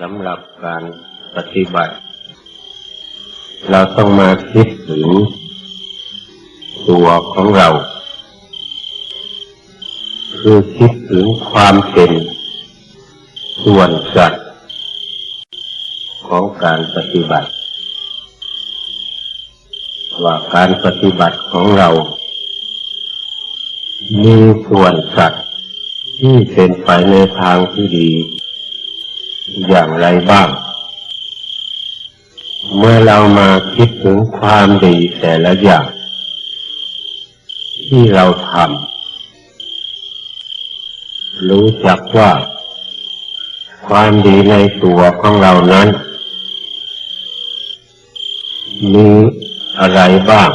สำหรับการปฏิบัติ เราต้องมาคิดถึงตัวของเรา คือคิดถึงความเป็นส่วนสัตว์ของการปฏิบัติ ว่าการปฏิบัติของเรา มีส่วนสัตว์ที่เป็นไปในทางที่ดี อย่างไรบ้าง เมื่อเรามาคิดถึงความดีแต่ละอย่าง ที่เราทำรู้จักว่า ความดีในตัวของเรานั้น มีอะไรบ้าง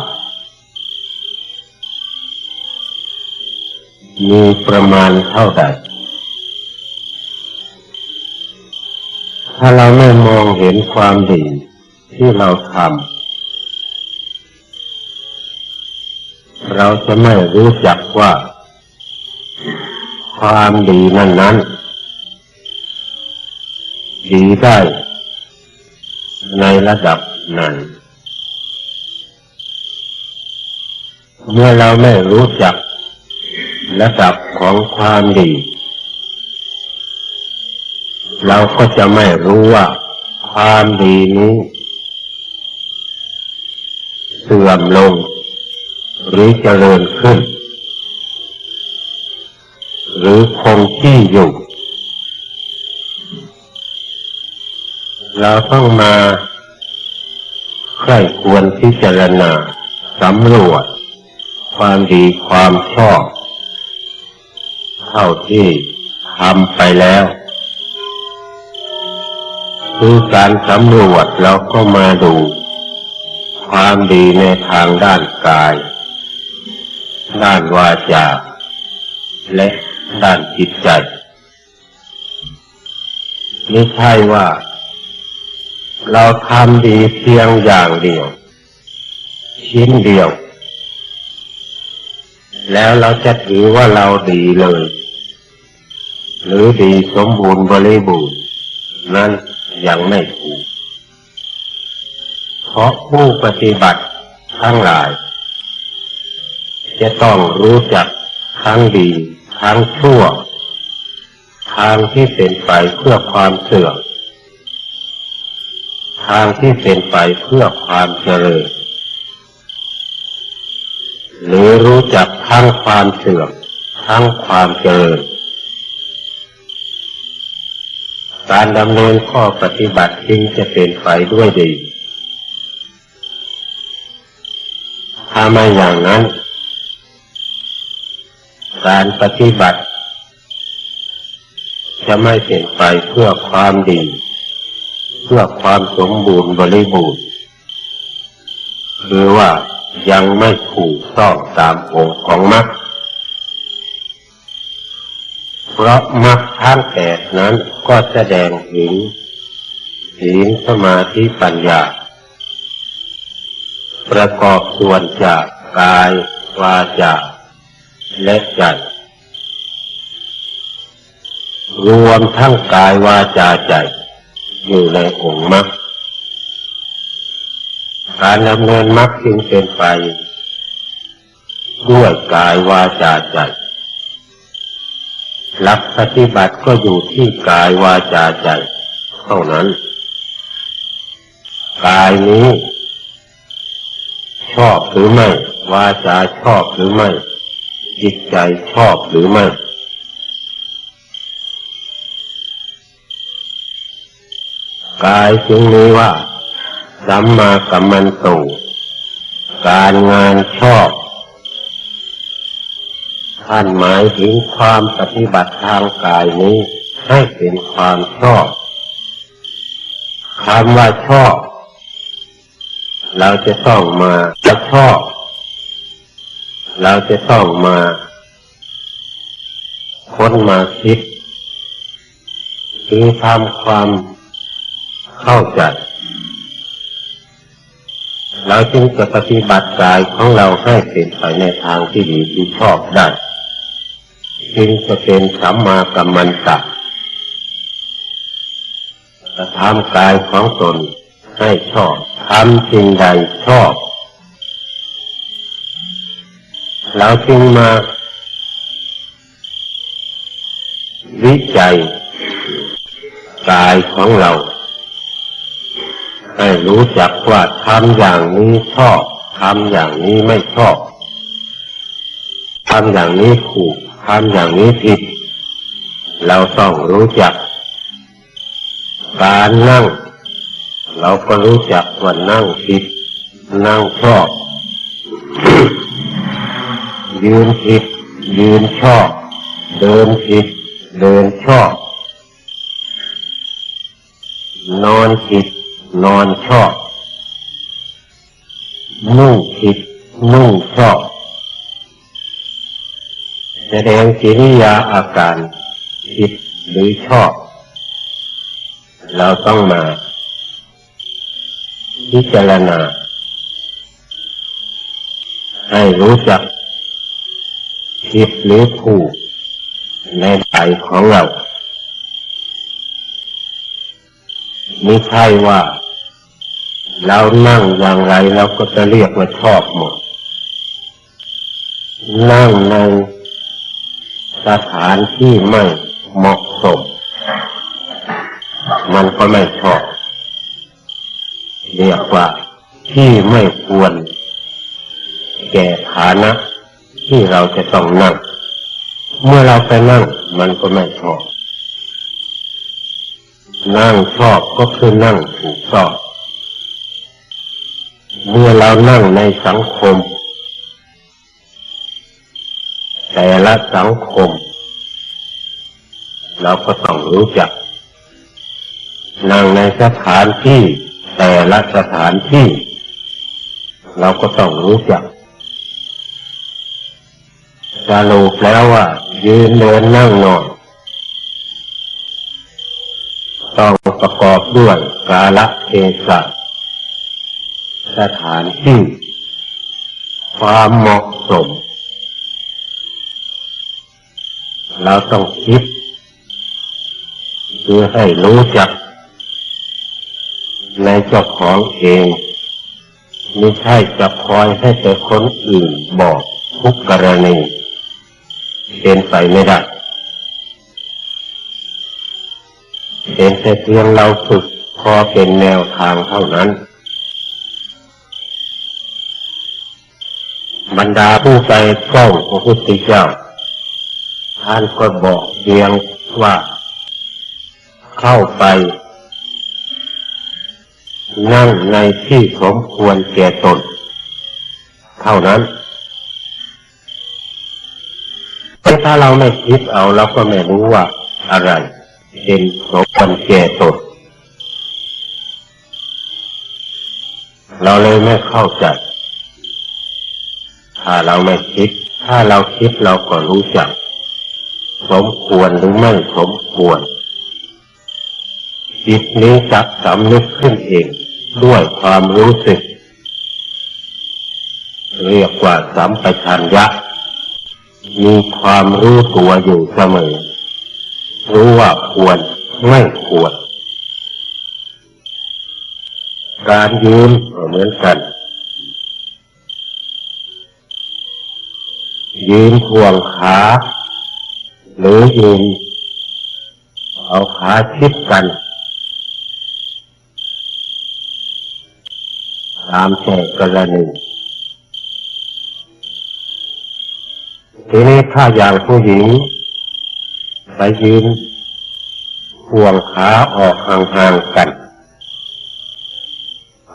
มีประมาณเท่าใด ถ้าเราไม่มองเห็นความดีที่เราทำเราจะไม่รู้จักว่า ความดีนั้นนั้นดีได้ในระดับไหนเมื่อเราไม่รู้จักระดับของความดี เราก็จะไม่รู้ว่าความดีนี้ เสื่อมลง หรือเจริญขึ้น หรือคงที่อยู่ เราต้องมาใคร่ควรพิจารณาสำรวจ ความดีความชอบ เท่าที่ทำไปแล้ว คือการสำรวจเราก็มาดู ความดีในทางด้านกาย ด้านวาจา และด้านจิตใจไม่ใช่ว่า เราทำดีเพียงอย่างเดียว ชิ้นเดียว แล้วเราจะถือว่าเราดีเลย หรือดีสมบูรณ์บริบูรณ์นั้น ยังไม่ถูก เพราะผู้ปฏิบัติทั้งหลาย จะต้องรู้จักทั้งดีทั้งชั่ว ทางที่เป็นไปเพื่อความเสื่อมทางที่เป็นไปเพื่อความเจริญ หรือรู้จักทั้งความเสื่อมทั้งความเจริญ การดำเนินข้อปฏิบัติจึงจะเป็นไปด้วยดี ถ้าไม่อย่างนั้น การปฏิบัติ จะไม่เป็นไปเพื่อความดี เพื่อความสมบูรณ์บริบูรณ์หรือว่ายังไม่ถูกต้องตามองค์ของมรรค เพราะมรรคทั้งแปดนั้นก็แสดงถึงศีลสมาธิปัญญา ประกอบส่วนจากกายวาจาและใจรวมทั้งกายวาจาใจ อยู่ในองค์มรรคการดำเนินมรรคจึงเป็นไป ด้วยกายวาจาใจ หลักปฏิบัติก็อยู่ที่กายวาจาใจเท่านั้น กายนี้ ชอบหรือไม่ วาจาชอบหรือไม่ จิตใจชอบหรือไม่กายจึงมีว่าสัมมากัมมันโตการงานชอบ ท่านหมายถึงความปฏิบัติทางกายนี้ให้เป็นความชอบคำว่าชอบ เราจะต้องมาจะชอบ เราจะต้องมาค้นมาคิดคือทำความเข้าใจเราจึงจะปฏิบัติกายของเราให้เป็นไปในทางที่ดีที่ชอบได้ จึงจะเป็นสัมมากัมมันตะกระทำกายของตนให้ชอบทำสิ่งใดชอบ เราจึงมา วิจัยกายของเรา ให้รู้จักว่าทำอย่างนี้ชอบทำอย่างนี้ไม่ชอบทำอย่างนี้ถูก ทำอย่างนี้ผิด เราต้องรู้จัก การนั่ง เราก็รู้จักว่านั่งผิด นั่งชอบ ยืนผิด ยืนชอบ เดินผิด เดินชอบ นอนผิด นอนชอบ นุ่งผิด นุ่งชอบ แสดงกิริยาอาการผิดหรือชอบ เราต้องมา พิจารณา ให้รู้จักผิดหรือถูกในใจของเราไม่ใช่ว่า เรานั่งอย่างไรเราก็จะเรียกว่าชอบหมด นั่งใน สถานที่ไม่เหมาะสม มันก็ไม่ชอบ เรียกว่าที่ไม่ควร แก่ฐานะ ที่เราจะต้องนั่ง เมื่อเราไปนั่ง มันก็ไม่ชอบ นั่งชอบก็คือนั่งถูกต้องเมื่อเรานั่งในสังคม แต่ละสังคม เราก็ต้องรู้จัก นั่งในสถานที่ แต่ละสถานที่ เราก็ต้องรู้จักสรุปแล้วว่า ยืนเดินนั่งนอนต้องประกอบด้วยกาละเทศะสถานที่ ความเหมาะสม เราต้องคิดเพื่อให้รู้จัก ในเจ้าของเอง ไม่ใช่จะคอยให้แต่คนอื่นบอกทุกกรณีเป็นไปไม่ได้เป็นแต่เพียงเราฝึกพอเป็นแนวทางเท่านั้น บรรดาผู้ใจเฝ้าพระพุทธเจ้า ท่านก็บอกเพียงว่าเข้าไป นั่งในที่สมควรแก่ตน เท่านั้นถ้าเราไม่คิดเอาเราก็ไม่รู้ว่าอะไร เป็นสมควรแก่ตน เราเลยไม่เข้าใจ ถ้าเราไม่คิด ถ้าเราคิดเราก็รู้จัก สมควรหรือไม่สมควร จิตนี้จะสำนึกขึ้นเอง ด้วยความรู้สึก เรียกว่าสัมปชัญญะ มีความรู้ตัวอยู่เสมอ รู้ว่าควรไม่ควร การยืนเหมือนกันยืนควงขา หรือยืนเอาขาชิดกัน ตามแต่กรณีทีนี้ถ้าอย่างผู้หญิง ไปยืนควงขาออกห่างๆกัน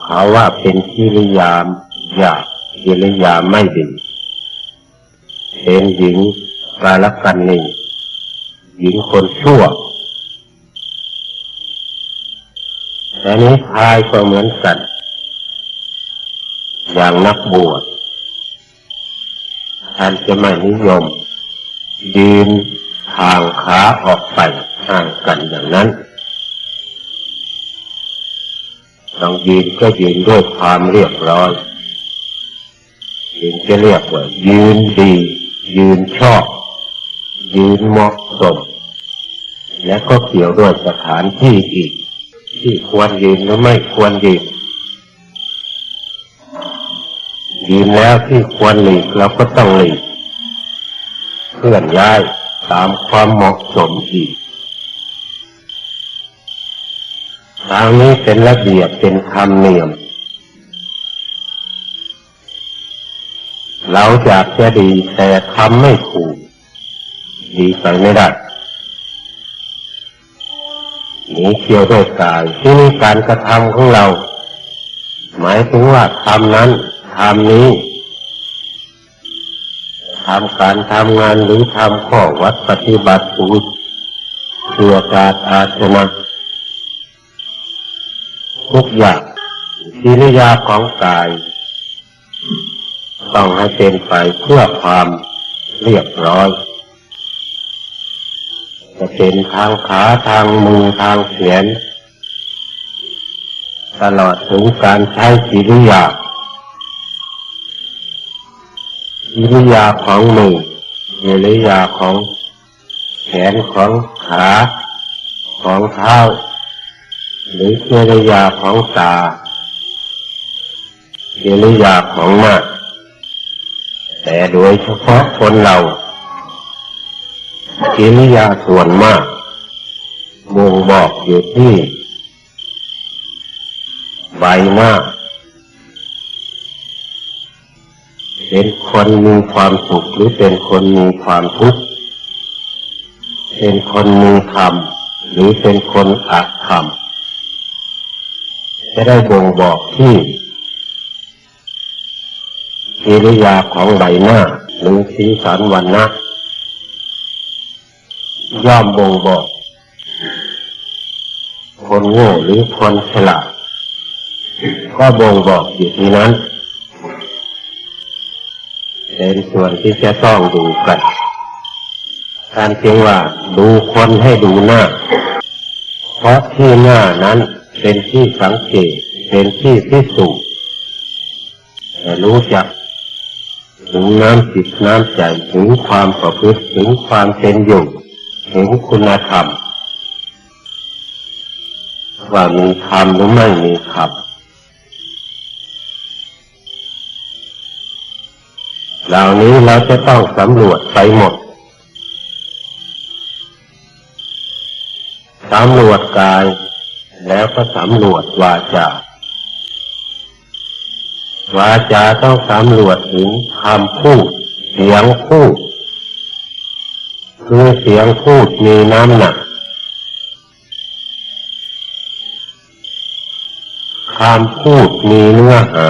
เขาว่าเป็นกิริยาหยาบกิริยาไม่ดีเป็นหญิงกาลกันนี หญิงคนชั่วแต่นี้ชายก็เหมือนกันอย่างนักบวชท่านจะไม่นิยม ยืนทางขาออกไปห่างกันอย่างนั้นต้องยืนก็ยืนด้วยความเรียบร้อยยืนจะเรียกว่ายืนดี ยืนชอบ ยืนเหมาะสม และก็เกี่ยวด้วยสถานที่อีก ที่ควรยืนหรือไม่ควรยืนยืนแล้วที่ควรหลีกเราก็ต้องหลีกเคลื่อนย้ายตามความเหมาะสมอีกทางนี้เป็นระเบียบเป็นธรรมเนียม เราอยากจะดีแต่ทำไม่ถูกดีไปไม่ได้ หนีเที่ยวด้วยกายที่นี่การกระทำของเรา หมายถึงว่าทำนั้นทำนี้ทำการทำงานหรือทำข้อวัดปฏิบัติสูตรเพื่อการอาชนะทุกอย่างกิริยาของกาย ต้องให้เป็นไปเพื่อความเรียบร้อย จะเป็นทางขาทางมือทางแขนตลอดถึงการใช้กิริยากิริยาของมือกิริยาของแขนของขาของเท้า หรือกิริยาของตากิริยาของหน้าแต่โดยเฉพาะคนเรา กิริยาส่วนมากบ่งบอกอยู่ที่ใบหน้าเป็นคนมีความสุขหรือเป็นคนมีความทุกข์เป็นคนมีธรรมหรือเป็นคนอักธรรมจะได้บ่งบอกที่กิริยาของใบหน้าหรือสีสันวันนะ ย่อมบ่งบอกคนโง่หรือคนฉลาดก็บ่งบอกอยู่ที่นั้นเป็นส่วนที่จะต้องดูกันการเพียงว่าดูคนให้ดูหน้า เพราะที่หน้านั้นเป็นที่สังเกตเป็นที่พิสูจน์แต่รู้จักถึงน้ำจิตน้ำใจถึงความประพฤติถึงความเป็นอยู่ ถึงคุณธรรมว่ามีธรรมหรือไม่มีธรรมเหล่านี้เราจะต้องสำรวจไปหมดสำรวจกาย แล้วก็สำรวจวาจาวาจาต้องสำรวจถึงคำพูดเสียงพูด คือเสียงพูดมีน้ำหนักคำพูดมีเนื้อหา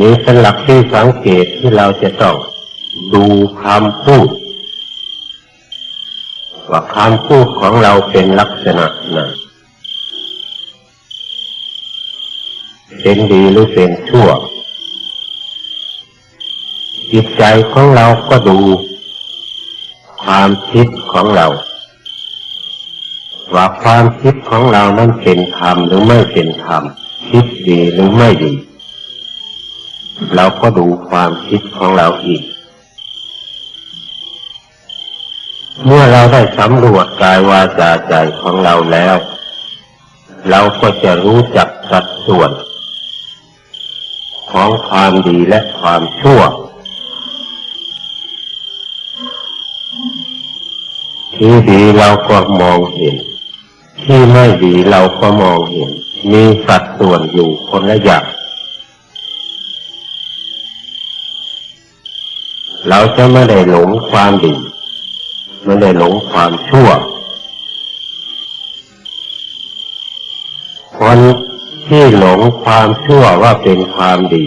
นี่เป็นหลักที่สังเกตที่เราจะต้องดูคำพูด ว่าคำพูดของเราเป็นลักษณะไห เป็นดีหรือเป็นชั่ว จิตใจของเราก็ดู ความคิดของเรา ว่าความคิดของเรานั้นเป็นธรรมหรือไม่เป็นธรรมคิดดีหรือไม่ดี เราก็ดูความคิดของเราอีก เมื่อเราได้สำรวจกายวาจาใจของเราแล้ว เราก็จะรู้จักสัดส่วน ของความดีและความชั่ว ที่ดีเราก็มองเห็น ที่ไม่ดีเราก็มองเห็น มีสัดส่วนอยู่คนละอย่างเราจะไม่ได้หลงความดีไม่ได้หลงความชั่วคน ที่หลงความชั่วว่าเป็นความดี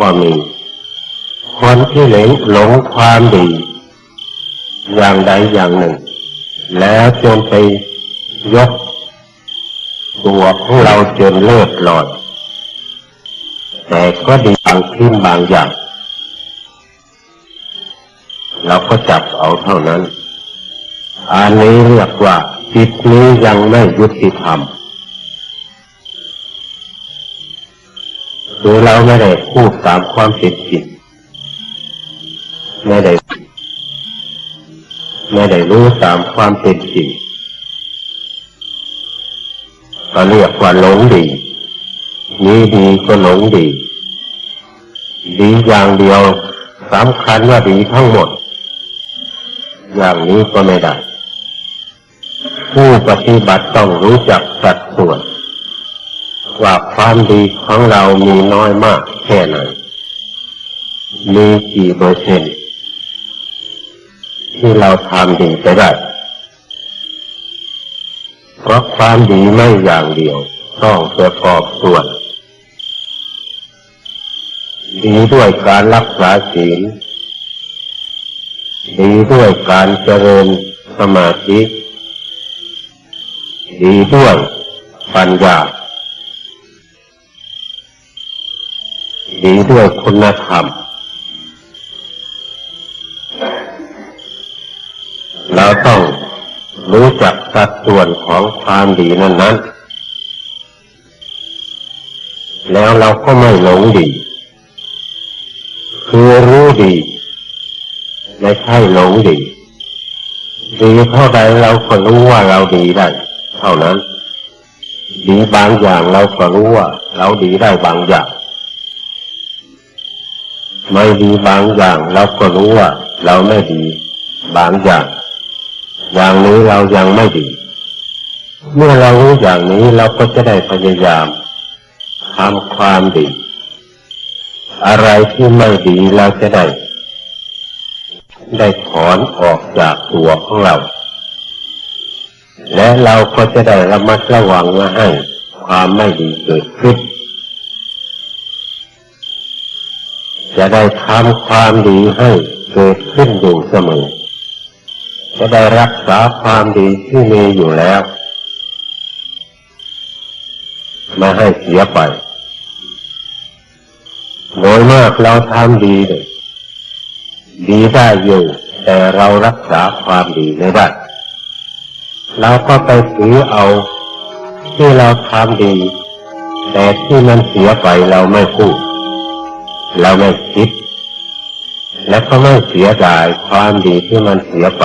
ก็มีคนที่หลงหลงความดี อย่างใดอย่างหนึ่ง แล้วจนไปยกตัวของเราจนเลิศลอยแต่ก็ดีบางทิ้นบางอย่าง เราก็จับเอาเท่านั้น อันนี้เรียกว่าจิตนี้ยังไม่ยุติธรรม คือเราไม่ได้พูดตามความเป็นจริงไม่ได้ไม่ได้รู้ตามความเป็นจริงก็เรียกว่าหลงดีมีดีก็หลงดี ดีอย่างเดียวสำคัญว่าดีทั้งหมด อย่างนี้ก็ไม่ได้ ผู้ปฏิบัติต้องรู้จักสัดส่วน ว่าความดีของเรามีน้อยมากแค่ไหน มีกี่เปอร์เซ็นต์ที่เราทำดีไปได้เพราะความดีไม่อย่างเดียว ต้องประกอบส่วน ดีด้วยการรักษาศีล ดีด้วยการเจริญสมาธิ ดีด้วยปัญญา ดีด้วยคุณธรรม เราต้องรู้จักสัดส่วนของความดีนั้นนั้นแล้วเราก็ไม่หลงดี คือรู้ดี ไม่ใช่หลงดีดีเท่าใดเราก็รู้ว่าเราดีได้ เท่านั้น ดีบางอย่างเราก็รู้ว่า เราดีได้บางอย่าง ไม่ดีบางอย่างเราก็รู้ว่า เราไม่ดีบางอย่าง อย่างนี้เรายังไม่ดี เมื่อเรารู้อย่างนี้เราก็จะได้พยายามทำความดี อะไรที่ไม่ดีเราจะได้ ได้ถอนออกจากตัวของเรา และเราก็จะได้ระมัดระวังไม่ให้ความไม่ดีเกิดขึ้น จะได้ทำความดีให้เกิดขึ้นอยู่เสมอ จะได้รักษาความดีที่มีอยู่แล้วไม่ให้เสียไป โดยมากเราทำดีเลยดีได้อยู่ แต่เรารักษาความดีไม่ได้เราก็ไปถือเอา ที่เราทำดี แต่ที่มันเสียไปเราไม่พูด เราไม่คิด และก็ไม่เสียดายความดีที่มันเสียไป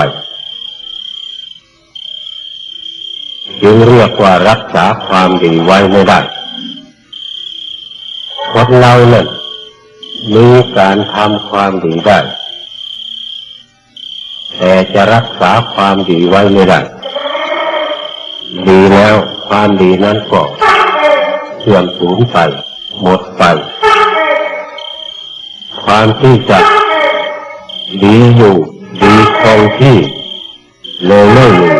จึงเรียกว่ารักษาความดีไว้ไม่ได้คนเราเนี่ยมีการทำความดีได้ แต่จะรักษาความดีไว้ไม่ได้ ดีแล้วความดีนั้นก็เสื่อมสูญไป หมดไป ความที่จะดีอยู่ดีคงที่เลยไม่มี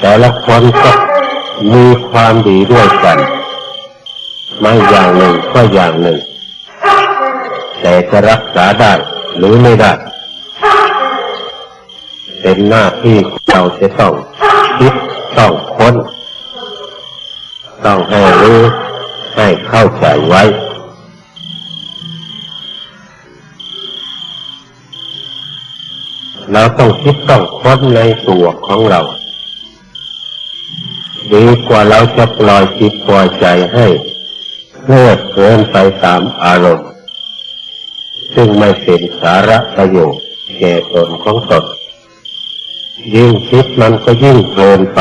แต่ละคนก็มีความดีด้วยกัน ไม่อย่างหนึ่งก็อย่างหนึ่ง แต่จะรักษาได้หรือไม่ได้เป็นหน้าที่เราจะต้องคิดต้องค้น ต้องให้รู้ให้เข้าใจไว้ เราต้องคิดต้องค้นในตัวของเรา ดีกว่าเราจะปล่อยจิตปล่อยใจให้เพลิดเพลินไปตามอารมณ์ ซึ่งไม่เป็นสาระประโยชน์แก่ตนของตนยิ่งคิดมันก็ยิ่งเพลินไป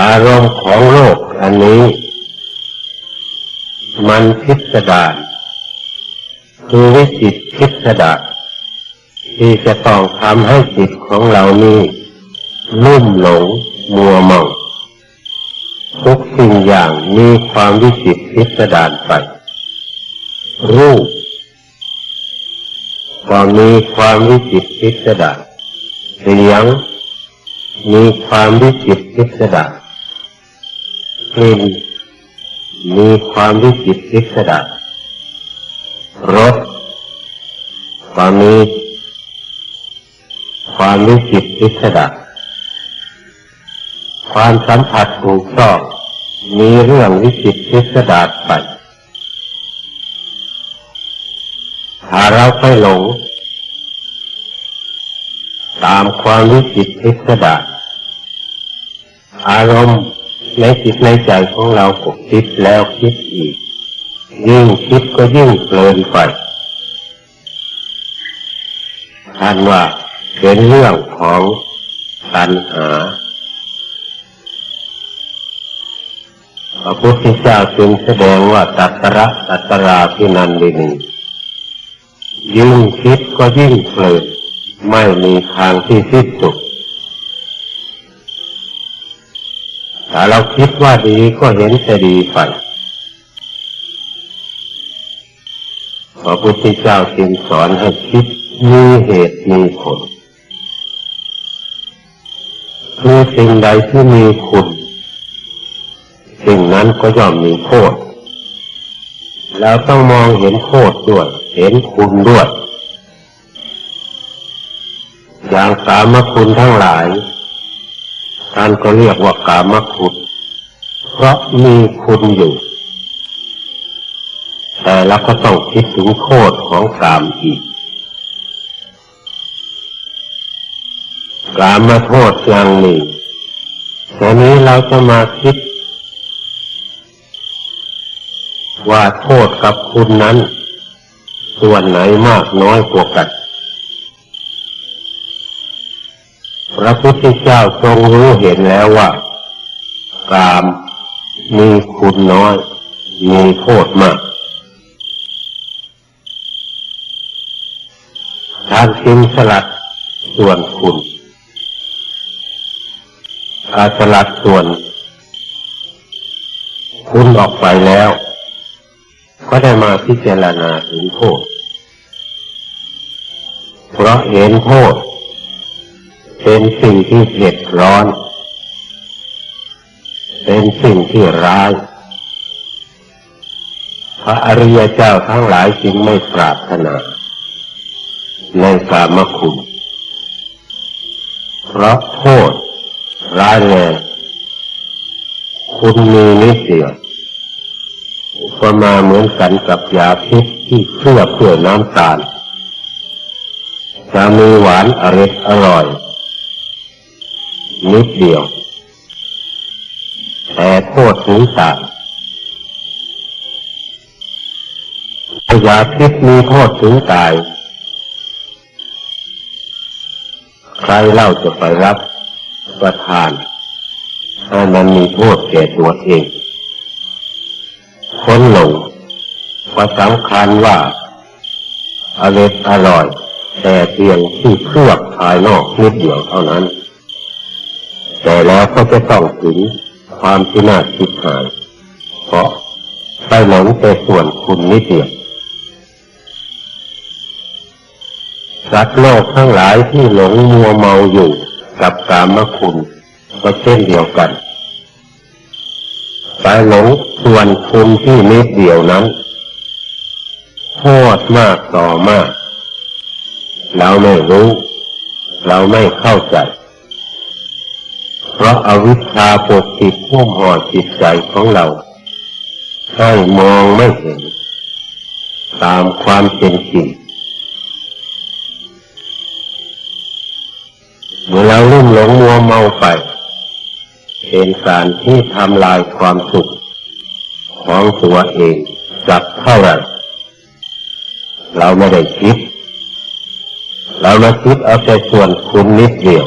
อารมณ์ของโลกอันนี้ มันพิสดารคือวิจิตพิสดาร ที่จะต้องทำให้จิตของเรานี้ลุ่มหลงมัวเมาทุกสิ่งอย่างมีความวิจิตพิสดารไป รูปก็มีความวิจิตพิสดารเสียง มีความวิจิตพิสดารกลิ่นมีความวิจิตพิสดารรสก็มี มวิจิตพิสดาความสัมผัสถูกต้องมีเรื่องวิจิตพิสดารไปถ้าเราไปหลง ตามความวิจิตพิสดารอารมณ์ในจิตในใจของเราก็คิดแล้วคิดอีก ยิ่งคิดก็ยิ่งเพลินไปท่านว่า เป็นเรื่องของตัณหาพระพุทธเจ้าจึงแสดงว่าตัตระตัตราพินันดินียิ่งคิดก็ยิ่งเพลินไม่มีทางที่สิ้นสุดถ้าเราคิดว่าดีก็เห็นแต่ดีไปพระพุทธเจ้าจึงสอนให้คิดมีเหตุมีผล คือสิ่งใดที่มีคุณ สิ่งนั้นก็ย่อมมีโทษแล้วต้องมองเห็นโทษด้วย เห็นคุณด้วย อย่างกามคุณทั้งหลายท่านก็เรียกว่ากามคุณ เพราะมีคุณอยู่ แต่เราก็ต้องคิดถึงโทษของกามอีก กามมาโทษอย่างนี้ทีนี้เราจะมาคิด ว่าโทษกับคุณนั้น ส่วนไหนมากน้อยกว่ากัน พระพุทธเจ้าทรงรู้เห็นแล้วว่า กามมีคุณน้อย มีโทษมากท่านจึงสลัดส่วนคุณ อาสลัดส่วนคุณออกไปแล้ว ก็ได้มาพิจารณาถึงโทษ เพราะเห็นโทษ เป็นสิ่งที่เผ็ดร้อน เป็นสิ่งที่ร้าย พระอริยเจ้าทั้งหลายจึงไม่ปรารถนา ในกามคุณ เพราะ โทษร้ายแรงคุณมีนิดเดียวก็มาเหมือนกันกับยาพิษที่เคลือบเพื่อน้ำตาลจะมีหวานอร่อยอร่อย นิดเดียว แต่โทษถึงตายยาพิษมีโทษถึงตาย ใครเล่าจะไปรับ ประทานถ้ามันมีโทษแก่ตัวเองคนหลงก็สำคัญว่าอร่อยอร่อย แต่เพียงที่เคลือบภายนอกนิดเดียวเท่านั้น แต่แล้วก็จะต้องถึงความพินาศทิพหายเพราะไปหลงแต่ส่วนคุณนิดเดียวสัตว์โลกทั้งหลายที่หลงมัวเมาอยู่ กับกามคุณ ก็เช่นเดียวกันไปหลงส่วนคุณที่นิดเดียวนั้นโทษมากต่อมาก เราไม่รู้ เราไม่เข้าใจ เพราะอาวิชชาปกปิดพุ่มห่อจิตใจของเรา ให้มองไม่เห็น ตามความเป็นจริง เมื่อเราลุ่มหลงมัวเมาไป เป็นการที่ทำลายความสุข ของตัวเองจักเท่าไหร่เราไม่ได้คิด เรามาคิดเอาแต่ส่วนคุณนิดเดียว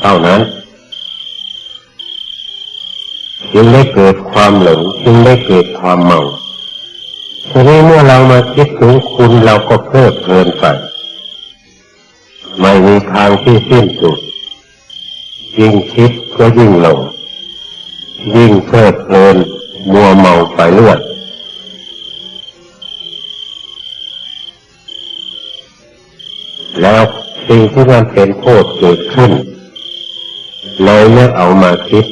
เท่านั้นจึงได้เกิดความหลงจึงได้เกิดความเมาทีนี้เมื่อเรามาคิดถึงคุณเราก็เพลิดเพลินไป ไม่มีทางที่สิ้นสุด ยิ่งคิดก็ยิ่งหลงยิ่งเพลิดเพลินมัวเมาไปเรื่อยแล้วสิ่งที่มันเป็นโทษเกิดขึ้นเลยไม่เอามาคิด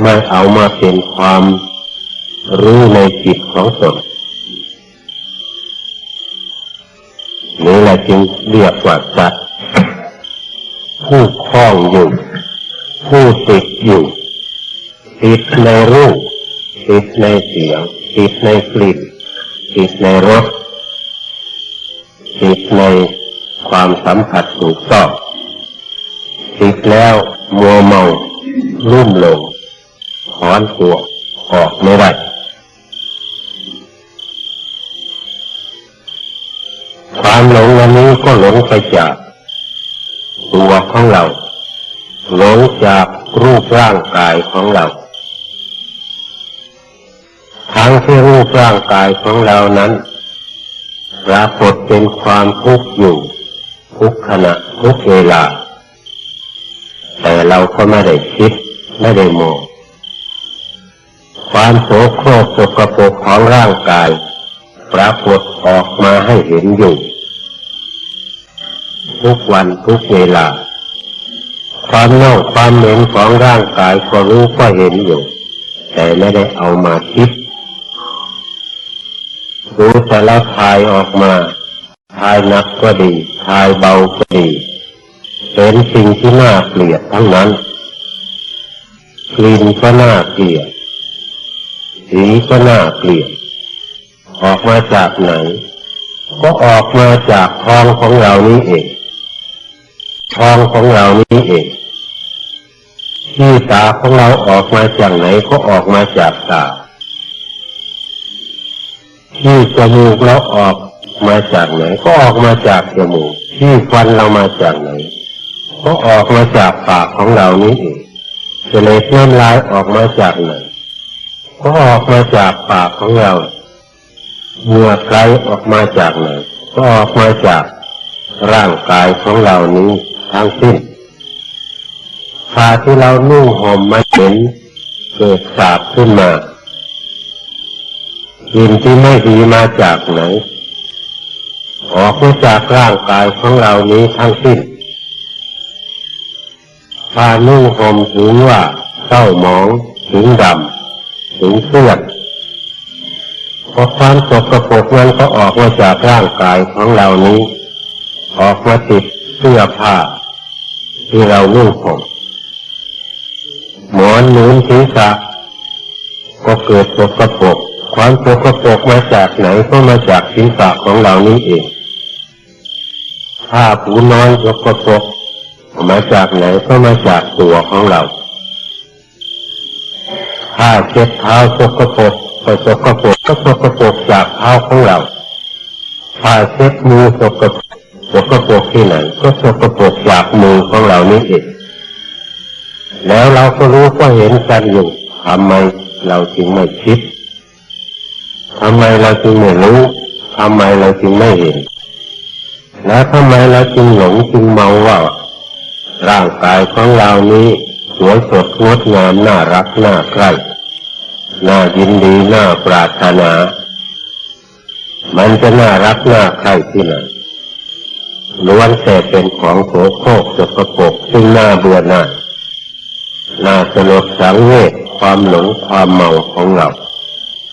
ไม่เอามาเป็นความรู้ในจิตของตน นี่แหละจึงเรียกว่าสัตว์ผู้คล้องอยู่ ผู้ติดอยู่ ติดในรูป ติดในเสียง ติดในกลิ่น ติดในรส ติดในความสัมผัสถูกต้องติดแล้วมัวเมารุ่มหลงถอนตัวออกไม่ได้ ความหลงแบบนี้ก็หลงไปจากตัวของเรา หลงจากรูปร่างกายของเรา ทั้งที่รูปร่างกายของเรานั้นปรากฏเป็นความทุกข์อยู่ทุกขณะทุกเวลา แต่เราก็ไม่ได้คิดไม่ได้มองความโสโครกสกปรกของร่างกาย ปรากฏออกมาให้เห็นอยู่ ทุกวันทุกเวลา ความเน่าความเหม็นของร่างกายก็รู้ก็เห็นอยู่ แต่ไม่ได้เอามาคิดดูแต่ละทายออกมาทายหนักก็ดีทายเบาก็ดีเป็นสิ่งที่น่าเกลียดทั้งนั้นกลิ่นก็น่าเกลียดสีก็น่าเกลียด ออกมาจากไหน ก็ออกมาจากท้องของเรานี้เอง ท้องของเรานี้เองที่ตาของเราออกมาจากไหนก็ออกมาจากตา ที่จมูกเราออกมาจากไหนก็ออกมาจากจมูก ที่ฟันเรามาจากไหน ก็ออกมาจากปากของเรานี้เองเสลดน้ำลายออกมาจากไหนก็ออกมาจากปากของเราเหงื่อไกลออกมาจากไหนก็ออกมาจากร่างกายของเรานี้ ทั้งสิ้นผ้าที่เรานุ่งห่มมาเห็นเกิดสาบขึ้นมากินที่ไม่ดีมาจากไหนออกมาจากร่างกายของเรานี้ทั้งสิ้นผ้านุ่งห่มถึงว่าเศร้าหมองถึงดำถึงเสื่อมเพราะความสกปรกนั้นก็ออกมาจากร่างกายของเรานี้ ออกมาติดเสื้อผ้า ที่เรานุ่งห่มหมอนหนุนศีรษะก็เกิดสกปรกความสกปรกมาจากไหนก็มาจากศีรษะของเรานี้เองผ้าผูนอนสกปรกมาจากไหนก็มาจากตัวของเราผ้าเช็ดเท้าสกปรกก็สกปรกก็สกปรกจากเท้าของเราผ้าเช็ดมือสกปรก สกปรกที่ไหน ก็สกปรกจากมือของเรานี้เองแล้วเราก็รู้ก็เห็นกันอยู่ทำไมเราจึงไม่คิดทำไมเราจึงไม่รู้ทำไมเราจึงไม่เห็น แล้วทำไมเราจึงหลงจึงเมาว่า ร่างกายของเรานี้สวยสดงดงามน่ารักน่าใกล้น่ายินดีน่าปรารถนา มันจะน่ารักน่าใคร่ที่ไหน ล้วนแต่เป็นของโสโครกสกปรกซึ่งน่าเบื่อหน่ายน่าสลดสังเวชความหลงความเมาของเรา